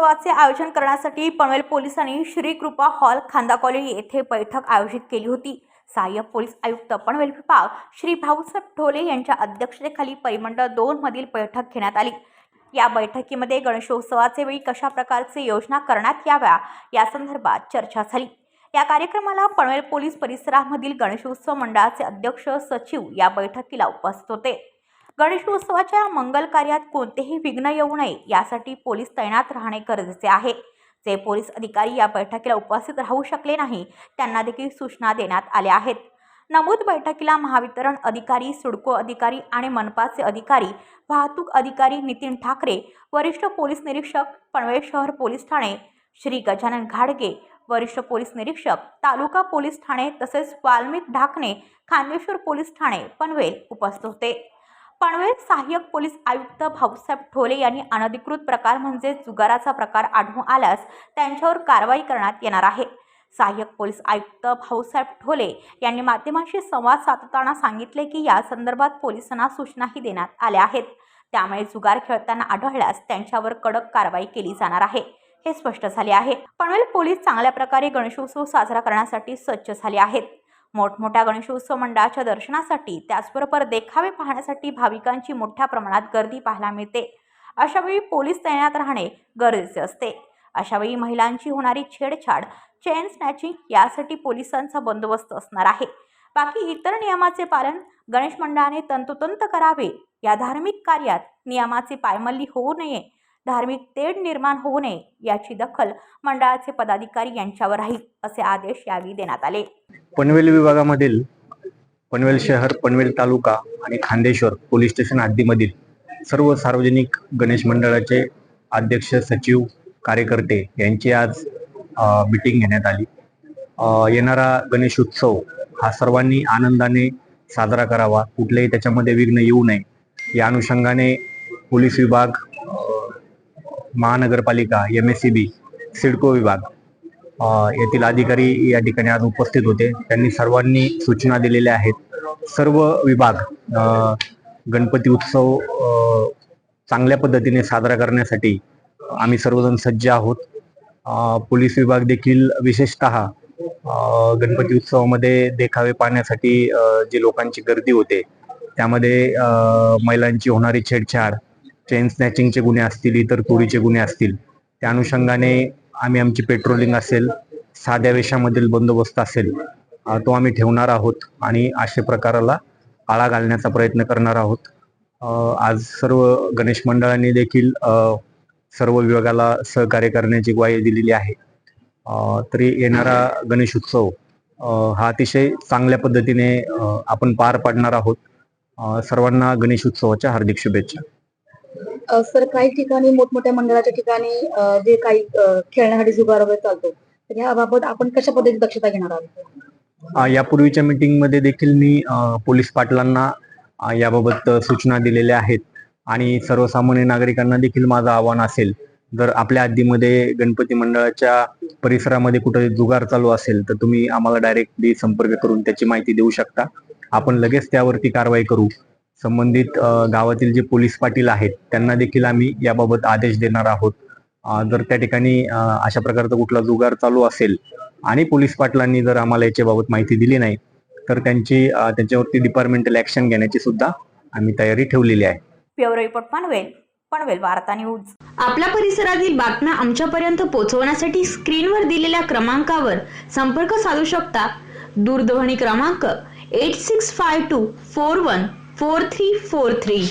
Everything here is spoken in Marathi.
महोत्सवाचे आयोजन करण्यासाठी पनवेल पोलिसांनी श्री कृपा हॉल खांदा कॉलनी येथे बैठक आयोजित केली होती. सहाय्यक पोलीस आयुक्त पनवेल विभाग श्री भाऊसाहेब ढोले यांच्या अध्यक्षतेखाली परिमंडळ दोन मधील बैठक घेण्यात आली. या बैठकीमध्ये गणेशोत्सवाचे वेळी कशा प्रकारचे योजना करण्यात याव्या या संदर्भात चर्चा झाली. या कार्यक्रमाला पनवेल पोलीस परिसरामधील गणेशोत्सव मंडळाचे अध्यक्ष सचिव या बैठकीला उपस्थित होते. गणेशोत्सवाच्या मंगल कार्यात कोणतेही विघ्न येऊ नये यासाठी पोलीस तैनात राहणे गरजेचे आहे. जे पोलीस अधिकारी या बैठकीला उपस्थित राहू शकले नाही त्यांना देखील सूचना देण्यात आल्या आहेत. नमूद बैठकीला महावितरण अधिकारी सुडको अधिकारी आणि मनपाचे अधिकारी वाहतूक अधिकारी नितीन ठाकरे वरिष्ठ पोलीस निरीक्षक पनवेल शहर पोलीस ठाणे श्री गजानन घाडगे वरिष्ठ पोलीस निरीक्षक तालुका पोलीस ठाणे तसेच वाल्मिक ढाकणे खांदेश्वर पोलीस ठाणे पनवेल उपस्थित होते. पनवेल सहाय्यक पोलीस आयुक्त भाऊसाहेब ठोले यांनी अनधिकृत प्रकार म्हणजे जुगाराचा प्रकार आढळून आल्यास त्यांच्यावर कारवाई करण्यात येणार आहे. सहाय्यक पोलीस आयुक्त भाऊसाहेब ठोले यांनी माध्यमांशी संवाद साधताना सांगितले की या संदर्भात पोलिसांना सूचनाही देण्यात आल्या आहेत. त्यामुळे जुगार खेळताना आढळल्यास त्यांच्यावर कडक कारवाई केली जाणार आहे. हे स्पष्ट झाले आहे. पनवेल पोलीस चांगल्या प्रकारे गणेशोत्सव साजरा करण्यासाठी सज्ज झाले आहेत. मोठमोठ्या गणेशोत्सव मंडळाच्या दर्शनासाठी त्याचबरोबर देखावे पाहण्यासाठी भाविकांची मोठ्या प्रमाणात गर्दी पाहायला मिळते. अशावेळी पोलीस तैनात राहणे गरजेचे असते. अशावेळी महिलांची होणारी छेडछाड चेन स्नॅचिंग यासाठी पोलिसांचा बंदोबस्त असणार आहे. बाकी इतर नियमाचे पालन गणेश मंडळाने तंतोतंत करावे. या धार्मिक कार्यात नियमाची पायमल्ली होऊ नये. धार्मिक तेढ निर्माण होऊ नये याची दखल मंडळाचे पदाधिकारी यांच्यावर राहील असे आदेश यावेळी देण्यात आले. पनवेल विभागामधील पनवेल शहर पनवेल तालुका आणि खांदेश्वर पोलीस स्टेशन हद्दीमधील सर्व सार्वजनिक गणेश मंडळाचे अध्यक्ष सचिव कार्यकर्ते यांची आज मिटिंग घेण्यात आली. येणारा गणेश उत्सव हा सर्वांनी आनंदाने साजरा करावा. कुठलेही त्याच्यामध्ये विघ्न येऊ नये. या अनुषंगाने पोलीस विभाग महानगरपालिका M S C B CIDCO विभाग येथील अधिकारी या ठिकाणी आज उपस्थित होते. त्यांनी सर्वांनी सूचना दिलेल्या आहेत. सर्व विभाग गणपती उत्सव चांगल्या पद्धतीने साजरा करण्यासाठी आम्ही सर्वजण सज्ज आहोत. पोलीस विभाग देखील विशेषतः गणपती उत्सवामध्ये देखावे पाहण्यासाठी जी लोकांची गर्दी होते त्यामध्ये महिलांची होणारी छेडछाड चेन स्नॅचिंगचे गुन्हे असतील इतर चोरीचे गुन्हे असतील त्या अनुषंगाने आम्ही आमची पेट्रोलिंग असेल साध्या वेशामधील बंदोबस्त असेल तो आम्ही ठेवणार आहोत आणि अशा प्रकाराला आळा घालण्याचा प्रयत्न करणार आहोत. आज सर्व गणेश मंडळांनी देखील सर्व विभागाला सहकार्य करण्याची ग्वाही दिलेली आहे. तरी येणारा गणेश उत्सव हा अतिशय चांगल्या पद्धतीने आपण पार पाडणार आहोत. सर्वांना गणेश उत्सवाच्या हार्दिक शुभेच्छा. सर काही ठिकाणी मोठमोठ्या मंडळाच्या ठिकाणी जे काही खेळण्यासाठी जुगार वगैरे चालतो तर याबाबत आपण कशा पद्धतीने दक्षता घेणार आहोत? अ, यापूर्वीच्या मीटिंगमध्ये देखील मी पोलीस पाटलांना याबाबत सूचना दिलेल्या आहेत आणि सर्वसामान्य नागरिकांना देखील माझं आव्हान असेल. जर आपल्या हद्दीमध्ये गणपती मंडळाच्या परिसरामध्ये कुठे जुगार चालू असेल तर तुम्ही आम्हाला डायरेक्टली संपर्क करून त्याची माहिती देऊ शकता. आपण लगेच त्यावरती कारवाई करू. संबंधित गावातील जे पोलीस पाटील आहेत त्यांना देखील आम्ही याबाबत आदेश देणार आहोत. जर त्या ठिकाणी अशा प्रकारचा कुठला जुगार चालू असेल आणि पोलीस पाटलांनी जर आम्हाला याच्याबाबत माहिती दिली नाही तर त्यांची त्याच्यावरती डिपार्टमेंटल ऍक्शन घेण्याची सुद्धा आम्ही तयारी ठेवलेली आहे. ब्युरो रिपोर्ट पनवेल पनवेल वार्ता न्यूज. आपल्या परिसरातील बातम्या आमच्यापर्यंत पोहोचवण्यासाठी स्क्रीनवर दिलेल्या क्रमांकावर संपर्क साधू शकता. दूरध्वनी क्रमांक eight six five two four one four three four three.